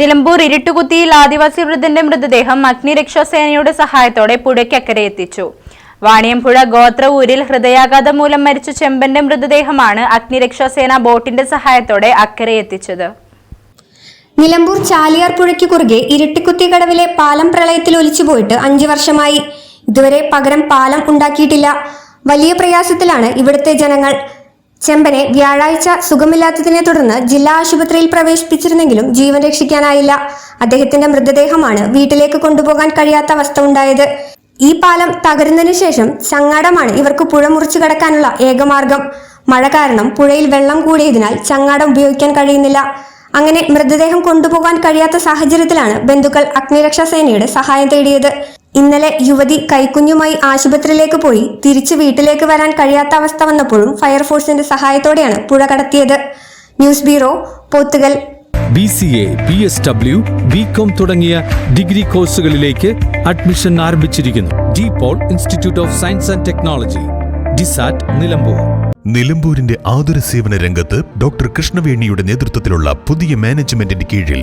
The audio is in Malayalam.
Nilambur ഇരുട്ടുകുത്തിയിൽ ആദിവാസി വൃദ്ധന്റെ മൃതദേഹം അഗ്നിരക്ഷാസേനയുടെ സഹായത്തോടെ പുഴയ്ക്കക്കരെ എത്തിച്ചു. വാണിയമ്പുഴ ഗോത്രവൂരിൽ ഹൃദയാഘാതം മൂലം മരിച്ച ചെമ്പന്റെ മൃതദേഹമാണ് അഗ്നിരക്ഷാസേന ബോട്ടിന്റെ സഹായത്തോടെ അക്കരെ എത്തിച്ചത്. നിലമ്പൂർ ചാലിയാർ പുഴയ്ക്ക് കുറുകെ ഇരട്ടിക്കുത്തി കടവിലെ പാലം പ്രളയത്തിൽ ഒലിച്ചുപോയിട്ട് അഞ്ചു വർഷമായി. ഇതുവരെ പകരം പാലം ഉണ്ടാക്കിയിട്ടില്ല. വലിയ പ്രയാസത്തിലാണ് ഇവിടുത്തെ ജനങ്ങൾ. ചെമ്പനെ വ്യാഴാഴ്ച സുഖമില്ലാത്തതിനെ തുടർന്ന് ജില്ലാ ആശുപത്രിയിൽ പ്രവേശിപ്പിച്ചിരുന്നെങ്കിലും ജീവൻ രക്ഷിക്കാനായില്ല. അദ്ദേഹത്തിന്റെ മൃതദേഹമാണ് വീട്ടിലേക്ക് കൊണ്ടുപോകാൻ കഴിയാത്ത അവസ്ഥ ഉണ്ടായത്. ഈ പാലം തകരുന്നതിന് ശേഷം ചങ്ങാടമാണ് ഇവർക്ക് പുഴ മുറിച്ചു കടക്കാനുള്ള ഏകമാർഗം മഴ കാരണം പുഴയിൽ വെള്ളം കൂടിയതിനാൽ ചങ്ങാടം ഉപയോഗിക്കാൻ കഴിയുന്നില്ല. അങ്ങനെ മൃതദേഹം കൊണ്ടുപോകാൻ കഴിയാത്ത സാഹചര്യത്തിലാണ് ബന്ധുക്കൾ അഗ്നിരക്ഷാ സേനയുടെ സഹായം തേടിയത്. ഇന്നലെ യുവതി കൈക്കുഞ്ഞുമായി ആശുപത്രിയിലേക്ക് പോയി തിരിച്ച് വീട്ടിലേക്ക് വരാൻ കഴിയാത്ത അവസ്ഥ വന്നപ്പോഴും ഫയർഫോഴ്സിന്റെ സഹായത്തോടെയാണ് പുഴ കടത്തിയത്. News bureau Pothukal. B C A B S W B com തുടങ്ങിയ ഡിഗ്രി കോഴ്സുകളിലേക്ക് അഡ്മിഷൻ ആരംഭിച്ചിരിക്കുന്നു. De Paul institute of science and technology DiSAT Nilambur. നിലമ്പൂരിന്റെ ആതുര സേവന രംഗത്ത് ഡോക്ടർ കൃഷ്ണവേണിയുടെ നേതൃത്വത്തിലുള്ള പുതിയ മാനേജ്മെന്റിന്റെ കീഴിൽ